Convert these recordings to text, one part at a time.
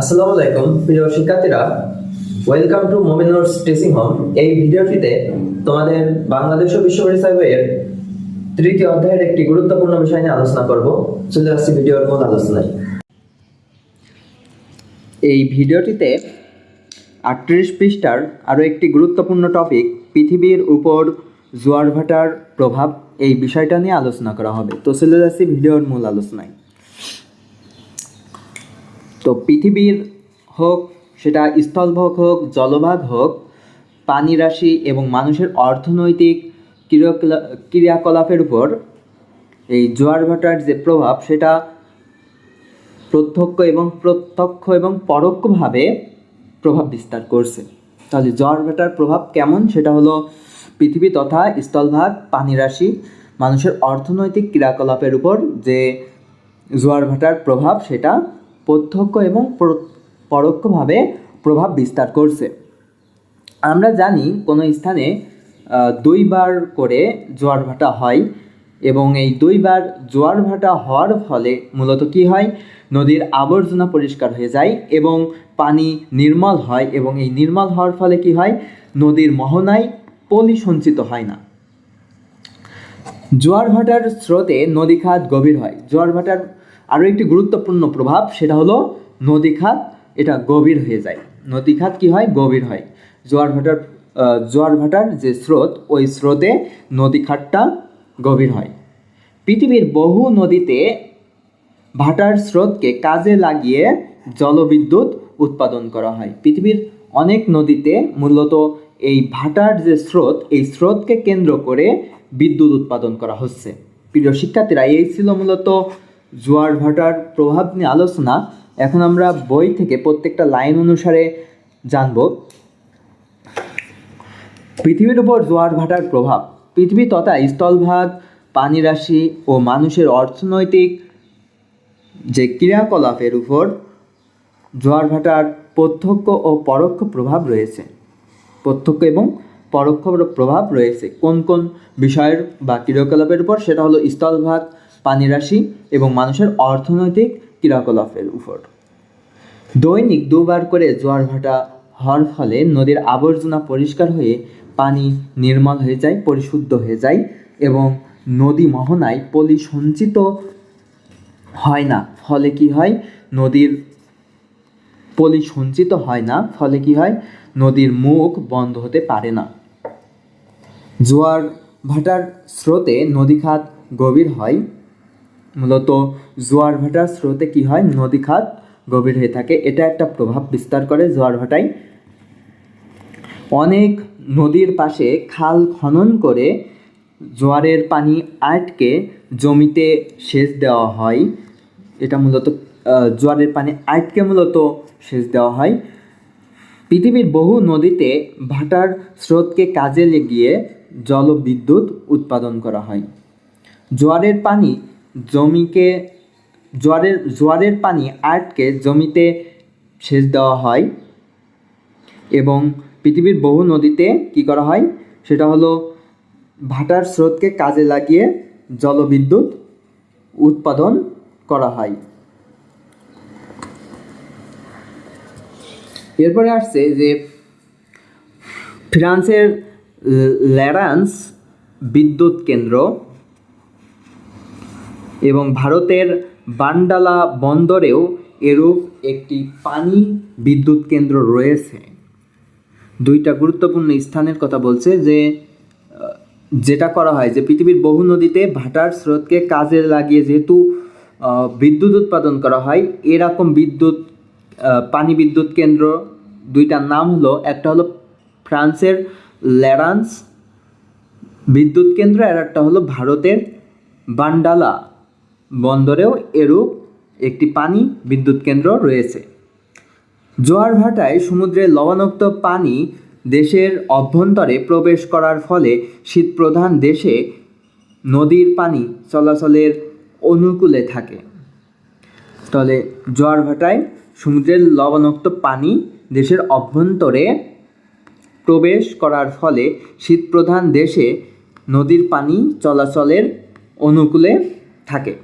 আসসালামু আলাইকুম, প্রিয় শিক্ষার্থীরা। Welcome to Mominur teaching home এই ভিডিওটিতে তোমাদের বাংলাদেশ তৃতীয় অধ্যায়ের একটি গুরুত্বপূর্ণ বিষয় নিয়ে আলোচনা করব। চলে আসছি ভিডিওর মূল আলোচনায়। এই ভিডিওটিতে আটত্রিশ পৃষ্ঠার আরও একটি গুরুত্বপূর্ণ টপিক পৃথিবীর উপর জোয়ার ভাটার প্রভাব, এই বিষয়টা নিয়ে আলোচনা করা হবে। তো চলে ভিডিওর মূল আলোচনায়। তো পৃথিবীর হোক, সেটা স্থলভাগ হোক, জলভাগ হোক, পানি রাশি এবং মানুষের অর্থনৈতিক ক্রিয়াকলা- ক্রিয়াকলাপের উপর এই জোয়ার ভাটার যে প্রভাব, সেটা প্রত্যক্ষ এবং প্রত্যক্ষ এবং পরোক্ষভাবে প্রভাব বিস্তার করছে। তাহলে জোয়ার ভাটার প্রভাব কেমন? সেটা হলো পৃথিবী তথা স্থলভাগ, পানি রাশি, মানুষের অর্থনৈতিক ক্রিয়াকলাপের উপর যে জোয়ার ভাটার প্রভাব, সেটা প্রত্যক্ষ এবং পরোক্ষভাবে প্রভাব বিস্তার করছে। আমরা জানি কোনো স্থানে দুইবার করে জোয়ার ভাটা হয় এবং এই দুইবার জোয়ার ভাটা হওয়ার ফলে মূলত কি হয়? নদীর আবর্জনা পরিষ্কার হয়ে যায় এবং পানি নির্মল হয় এবং এই নির্মল হওয়ার ফলে কি হয়? নদীর মোহনায় পলি সঞ্চিত হয় না। জোয়ার ভাটার স্রোতে নদী খাত গভীর হয়। জোয়ার ভাটার আরও একটি গুরুত্বপূর্ণ প্রভাব, সেটা হলো নদী খাত, এটা গভীর হয়ে যায়। নদী খাত কি হয়? গভীর হয়। জোয়ার ভাটার জোয়ার ভাটার যে স্রোত, ওই স্রোতে নদী খাতটা গভীর হয়। পৃথিবীর বহু নদীতে ভাটার স্রোতকে কাজে লাগিয়ে জলবিদ্যুৎ উৎপাদন করা হয়। পৃথিবীর অনেক নদীতে মূলত এই ভাটার যে স্রোত, এই স্রোতকে কেন্দ্র করে বিদ্যুৎ উৎপাদন করা হচ্ছে। প্রিয় শিক্ষার্থীরা, এই ছিল মূলত জোয়ার ভাটার প্রভাব নিয়ে আলোচনা, এখন আমরা বই থেকে প্রত্যেকটা লাইন অনুসারে জানব। পৃথিবীর উপর জোয়ার ভাটার প্রভাব, পৃথিবী তথা স্থলভাগ পানিরাশি ও মানুষের অর্থনৈতিক যে ক্রিয়াকলাপের উপর জোয়ার ভাটার প্রত্যক্ষ ও পরোক্ষ প্রভাব রয়েছে। প্রত্যক্ষ এবং পরোক্ষ প্রভাব রয়েছে। কোন কোন বিষয়ের বা ক্রিয়াকলাপের উপর? সেটা হলো স্থলভাগ পানিরাশি এবং মানুষের অর্থনৈতিক ক্রিয়াকলাপের উপর। দৈনিক দুবার করে জোয়ার ভাটা হওয়ার ফলে নদীর আবর্জনা পরিষ্কার হয়ে পানি নির্মল হয়ে যায়, পরিশুদ্ধ হয়ে যায় এবং নদী মোহনায় পলি সঞ্চিত হয় না। ফলে কি হয়? নদীর পলি সঞ্চিত হয় না। ফলে কি হয়? নদীর মুখ বন্ধ হতে পারে না। জোয়ার ভাটার স্রোতে নদী খাত গভীর হয়। মূলত জোয়ার ভাটার স্রোতে কি হয়? নদী খাত গভীর হয়ে থাকে। এটা একটা প্রভাব বিস্তার করে জোয়ার ভাটায়। অনেক নদীর পাশে খাল খনন করে জোয়ারের পানি আটকে জমিতে সেচ দেওয়া হয়। এটা মূলত জোয়ারের পানি আটকে মূলত সেচ দেওয়া হয়। পৃথিবীর বহু নদীতে ভাটার স্রোতকে কাজে লাগিয়ে জলবিদ্যুৎ উৎপাদন করা হয়। জোয়ারের পানি জমিকে, জোয়ারের জোয়ারের পানি আটকে জমিতে সেচ দেওয়া হয় এবং পৃথিবীর বহু নদীতে কি করা হয়? সেটা হলো ভাটার স্রোতকে কাজে লাগিয়ে জলবিদ্যুৎ উৎপাদন করা হয়। এরপরে আসছে যে ফ্রান্সের ল্যারান্স বিদ্যুৎ কেন্দ্র। এবং ভারতের বান্ডালা বন্দরেও এরূপ একটি পানি বিদ্যুৎ কেন্দ্র রয়েছে। দুইটা গুরুত্বপূর্ণ স্থানের কথা বলছে যে যেটা করা হয় যে, পৃথিবীর বহু নদীতে ভাটার স্রোতকে কাজে লাগিয়ে যেহেতু বিদ্যুৎ উৎপাদন করা হয়, এরকম বিদ্যুৎ পানি বিদ্যুৎ কেন্দ্র দুইটার নাম হলো, একটা হলো ফ্রান্সের ল্যারান্স বিদ্যুৎ কেন্দ্র আর একটা হলো ভারতের বান্ডালা বন্দরেও এরূপ একটি পানি বিদ্যুৎ কেন্দ্র রয়েছে। জোয়ার ভাটায় সমুদ্রের লবণাক্ত পানি দেশের অভ্যন্তরে প্রবেশ করার ফলে শীতপ্রধান দেশে নদীর পানি চলাচলের অনুকূলে থাকে। তাহলে জোয়ার ভাটায় সমুদ্রের লবণাক্ত পানি দেশের অভ্যন্তরে প্রবেশ করার ফলে শীতপ্রধান দেশে নদীর পানি চলাচলের অনুকূলে থাকে।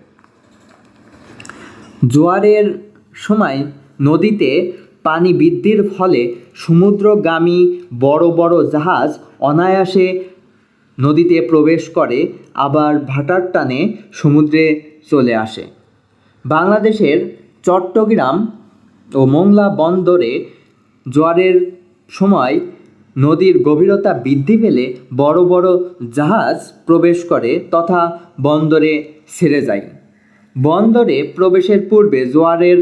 জোয়ারের সময় নদীতে পানি বৃদ্ধির ফলে সমুদ্রগামী বড় বড় জাহাজ অনায়াসে নদীতে প্রবেশ করে, আবার ভাটার টানে সমুদ্রে চলে আসে। বাংলাদেশের চট্টগ্রাম ও মোংলা বন্দরে জোয়ারের সময় নদীর গভীরতা বৃদ্ধি পেলে বড় বড় জাহাজ প্রবেশ করে তথা বন্দরে ছেড়ে যায়। বন্দরে প্রবেশের পূর্বে জোয়ারের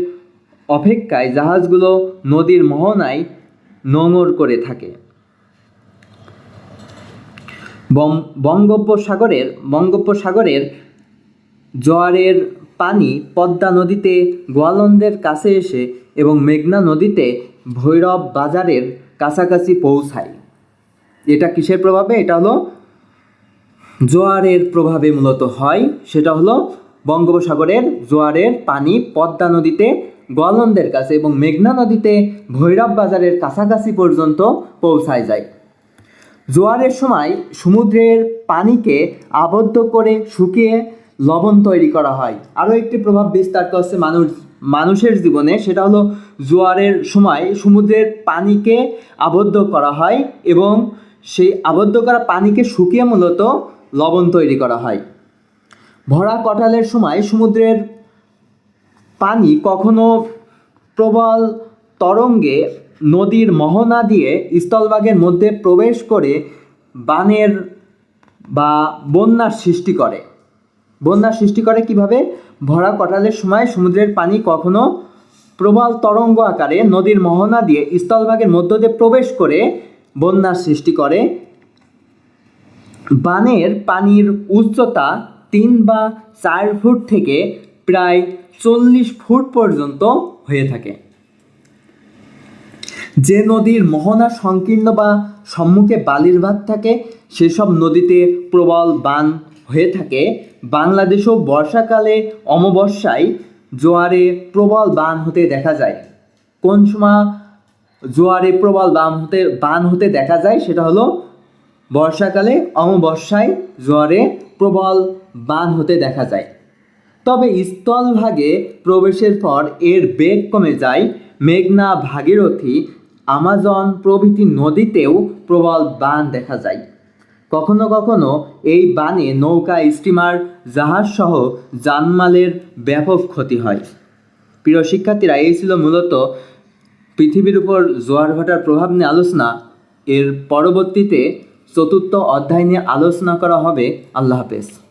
অপেক্ষায় জাহাজগুলো নদীর মোহনায় নোঙর করে থাকে। বঙ্গোপসাগরের বঙ্গোপসাগরের জোয়ারের পানি পদ্মা নদীতে, গোয়ালন্দের কাছে এসে এবং মেঘনা নদীতে ভৈরব বাজারের কাছাকাছি পৌঁছায়। এটা কিসের প্রভাবে? এটা হলো জোয়ারের প্রভাবে মূলত হয়, সেটা হলো বঙ্গোপসাগরের জোয়ারের পানি পদ্মা নদীতে, গোয়ালন্দের কাছে এবং মেঘনা নদীতে ভৈরব বাজারের কাছাকাছি পর্যন্ত পৌঁছায় যায়। জোয়ারের সময় সমুদ্রের পানিকে আবদ্ধ করে শুকিয়ে লবণ তৈরি করা হয়। আরও একটি প্রভাব বিস্তার করছে মানুষ মানুষের জীবনে, সেটা হলো জোয়ারের সময় সমুদ্রের পানিকে আবদ্ধ করা হয় এবং সেই আবদ্ধ করা পানিকে শুকিয়ে মূলত লবণ তৈরি করা হয়। ভরা কটালের সময় সমুদ্রের পানি কখনো প্রবল তরঙ্গে নদীর মোহনা দিয়ে স্থলভাগের মধ্যে প্রবেশ করে বানের বা বন্যার সৃষ্টি করে। বন্যার সৃষ্টি করে কীভাবে? ভরা কটালের সময় সমুদ্রের পানি কখনো প্রবল তরঙ্গ আকারে নদীর মোহনা দিয়ে স্থলভাগের মধ্য দিয়ে প্রবেশ করে বন্যার সৃষ্টি করে। বানের পানির উচ্চতা তিন বা চার ফুট থেকে প্রায় চল্লিশ ফুট পর্যন্ত হয়ে থাকে। যে নদীর মোহনা সংকীর্ণ বা সম্মুখে বালির ভাত থাকে, সেসব নদীতে প্রবল বান হয়ে থাকে। বাংলাদেশও বর্ষাকালে অমাবস্যায় জোয়ারে প্রবল বান হতে দেখা যায়। কোন সময় জোয়ারে প্রবল বান হতে বান হতে দেখা যায়, সেটা হলো বর্ষাকালে অমাবস্যায় জোয়ারে প্রবল বান হতে দেখা যায়। তবে স্থলভাগে প্রবেশের পর এর বেগ কমে যায়। মেঘনা ভাগীরথী আমাজন প্রভৃতি নদীতেও প্রবল বান দেখা যায়। কখনো কখনো এই বানে নৌকা, স্টিমার জাহাজ সহ জানমালের ব্যাপক ক্ষতি হয়। প্রিয় শিক্ষার্থীরা, এই ছিল মূলত পৃথিবীর উপর জোয়ার ভাটার প্রভাব নিয়ে আলোচনা। এর পরবর্তীতে চতুর্থ অধ্যায় নিয়ে আলোচনা করা হবে। আল্লাহ হাফেজ।